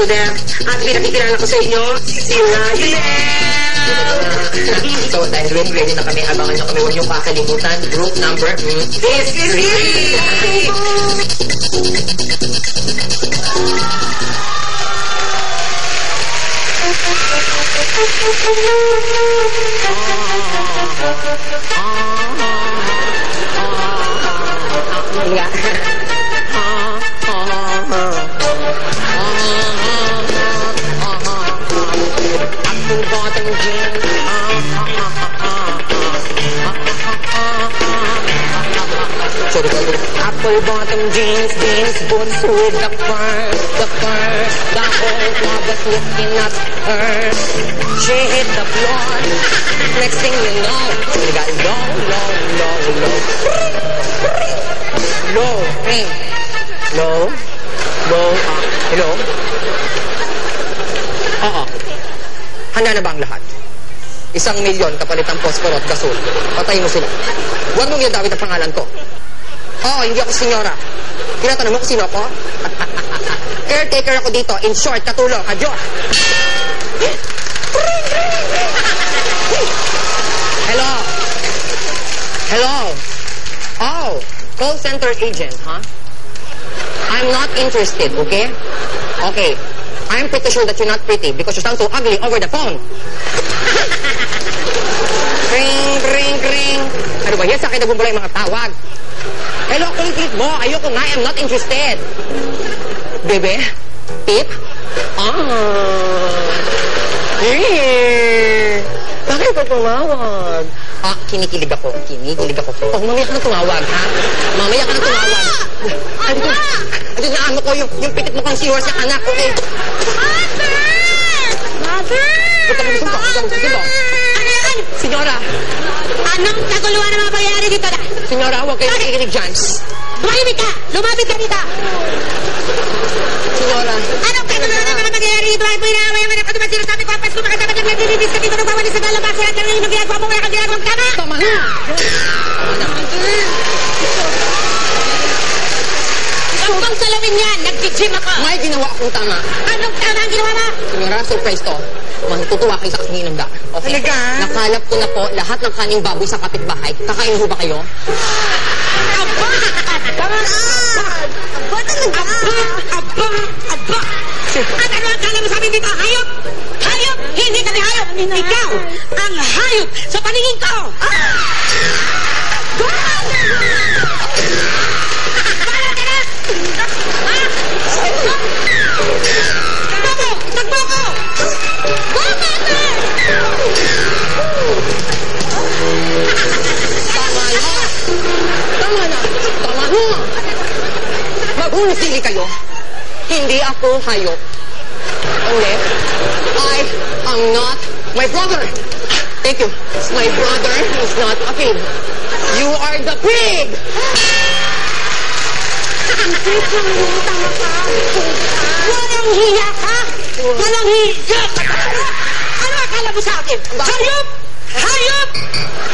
Oo nga ba na Trudem? At pinakikilala ko sa inyo, si Ryan. So, dahil ready, ready na kami, abangan nyo kami. Huwag nyo kakalimutan. Group number mm, This is me! Apple bottom jeans. Bottom jeans, jeans, boots with the fur, the fur. The whole was looking at her. She hit the floor. Next thing you know, she got low, low, low, low. Low, ring. Low, low, ah, hello? Oo. Handa na ba ang lahat? Isang milyon kapalit ang posporo at gasol. Patay mo sila. Huwag mong yadawit ang pangalan ko. Oo, hindi ako senyora. Tinatanong mo kung sino ako? Caretaker ako dito. In short, katulong. Adyo. Hello? Hello? Oh, call center agent, huh? I'm not interested, okay? Okay. I'm pretty sure that you're not pretty because you sound so ugly over the phone. ring, ring, ring. Ano ba yan? Sa akin nagbubula yung mga tawag. Hello, kulit mo. Ayoko nga. I'm not interested. Bebe? Tip? Ah. Eh. Bakit ka tumawag? Ah, kinikilig ako. Kinikilig ako. Oh, mamaya ka na tumawag, ha? Mamaya ka na tumawag. Ano to? Ano na ano ko? Yung, yung pitit mo kang siwas ng anak ko, eh. Mother! Ba't ka gusto? Ano yan? Senyora, Anong kaguluhan na mga pangyayari dito na? senyora, huwag kayo nakikinig dyan. Tumahimik ka! Lumapit ka dito! Senyora, Anong kaguluhan na mga pangyayari dito? Ay, pinaway mo na ka naman sinasabi ko, pas kumakasabi ka naglilinis ka dito, nagwawalis sa dalabas, wala kang yung ginagawa mo, wala kang ginagawang tama! tama na. Huwag kang salawin Nag-gym ako! May ginawa akong tama. Anong tama ang ginawa mo? Senyora, surprise to. Matutuwa kayo sa aking inanda. Okay? Talaga? Nakalap ko na po lahat ng kaning baboy sa kapitbahay. Kakain ho ba kayo? Maghuli kayo. Hindi ako hayop. Hindi. I am not my brother. Thank you. My brother is not a pig. You are the pig! Walang hiya ka! Walang hiya ka! Ano akala mo sa akin? Hayop!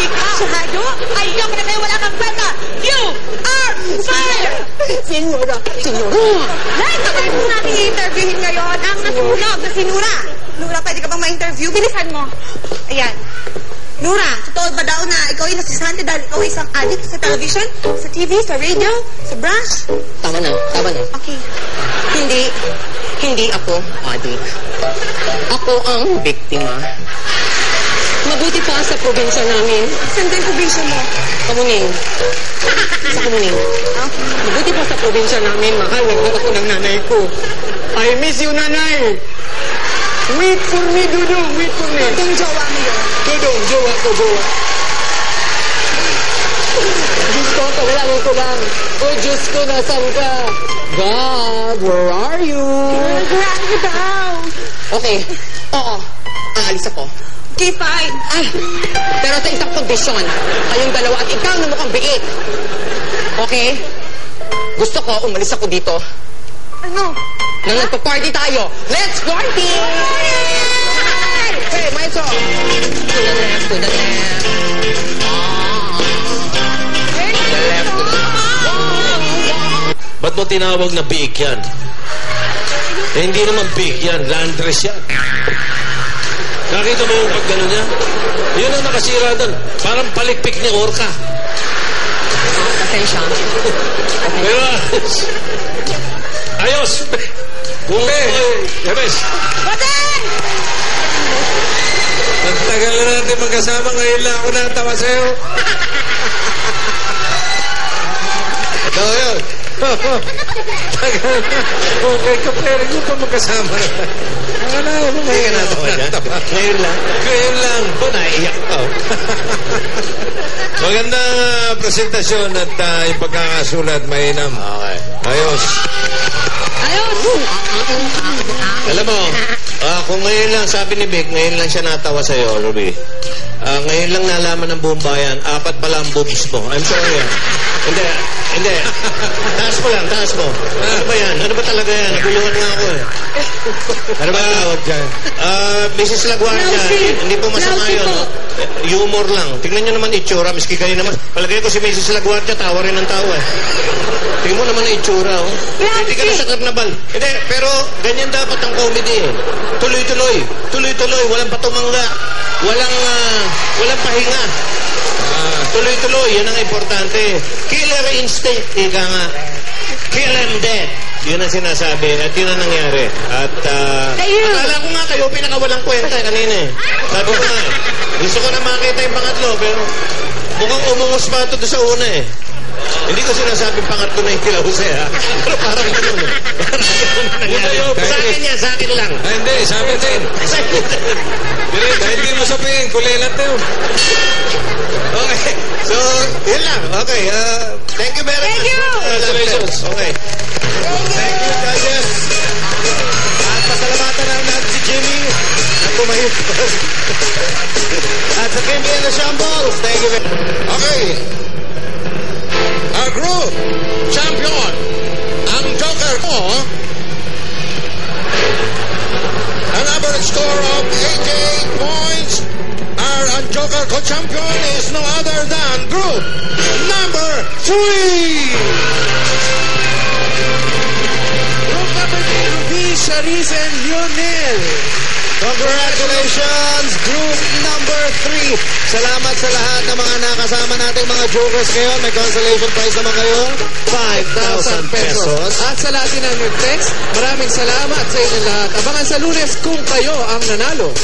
Ikaw, hayop? Hayop na kayo wala kang kwenta! You are fired! Senyora, senyora. Dahil tayo po natin i-interviewin ngayon ang nasunog na si Nura. Nura, pwede ka bang ma-interview? Bilisan mo. Ayan. Nura, totoo ba daw na ikaw ay nasisante dahil ikaw ay isang addict sa television, sa TV, sa radio, sa brush? Tama na, tama na. Okay. Hindi, hindi ako adik. Ako ang biktima. Mabuti pa sa probinsya namin. Saan din probinsya mo? Kamuning. Sa Kamuning. Mabuti pa sa probinsya namin, mahal. Nagdala ko ng nanay ko. I miss you, nanay! Wait for me, Dudong! Wait for me! Yung jowa mo yun. Dudong, jowa ko, jowa. Diyos ko, paglalangin ko lang. Oh, Diyos ko, nasan ka? God, where are you? Grabe daw! Okay. Oo. Aalis ako. Okay, fine. Ay, pero sa isang kondisyon, kayong dalawa at ikaw na mukhang biit. Okay? Gusto ko, umalis ako dito. Ano? Nang nagpa-party tayo. Let's party! Hey, maestro! To the left, to the left. To the left, to the left. Ba't mo tinawag na biik yan? Eh, hindi naman biik yan. Landress yan. Nakita mo yung pag niya? Yun ang nakasira doon. Parang palikpik ni Orca. Pasensya. Pero, ayos. Kung, eh, Ebes, Baden! ang tagal na natin magkasama. Ngayon lang ako natawa sa'yo. Ito yun. Na. Okay ka, pero hindi pa magkasama na. Wala, ano ngayon ka natawa dyan? Ngayon lang. Ngayon lang. Ba, naiiyak ka. oh. Magandang ah, presentasyon at ah, yung pagkakasulat mainam. Okay. Ayos. Ayos! Alam mo, ah, kung ngayon lang, sabi ni Vic, ngayon lang siya natawa sa'yo, Ruby. Ah, ngayon lang nalaman ng buong bayan, apat pala ang boobs mo. I'm sorry. ah. Hindi, hindi. Taas mo lang, taas mo. Ano ba yan? Ano ba talaga yan? Naguluhan nga ako eh. Ano ba tawag dyan? Ah, Mrs. Laguardia, Lousy. hindi po masama Lousy yun. po. no? Eh, Humor lang. Tingnan nyo naman itsura, miski kayo naman. Palagay ko si Mrs. Laguardia, tawa rin ng tawa eh. Tingnan mo naman ang itsura, oh. Hindi ka na sa karnabal. Hindi, pero ganyan dapat ang comedy eh. Tuloy-tuloy. Tuloy-tuloy. Walang patumangga. Walang, ah, walang pahinga. Ah, tuloy-tuloy. Yan ang importante. Killer instinct. Ika nga. Kill them dead. Yun ang sinasabi at yun ang nangyari. At uh, Kayo. akala ko nga kayo pinakawalang kwenta kanina eh. Sabi ko nga, eh, gusto ko na makita yung pangatlo pero mukhang umungos pa ito doon sa una eh. Hindi ko sinasabing pangatlo na yung kilause ha. Pero parang ganun eh. Parang ganun ang nangyari. Sa akin yan, sa akin lang. Ay, hindi, sabi din. Akin Hindi, mo sabihin, kulilat na yun. Okay. So, yun lang. Okay. Uh, thank you very Thank much. you. Congratulations. Okay. Thank you, judges. At pasalamatan na natin si Jimmy at pumayot At sa Kimby and the Shambles. Thank you very Okay. Our group champion, champion is no other than group number three. Group number three, Ruby, Charisse, and Lionel. Congratulations, group number three. Salamat sa lahat ng mga nakasama nating mga jokers ngayon. May consolation prize naman kayo. 5,000 pesos. At sa lahat din ang nag-text, maraming salamat sa inyo lahat. Abangan sa lunes kung kayo ang nanalo.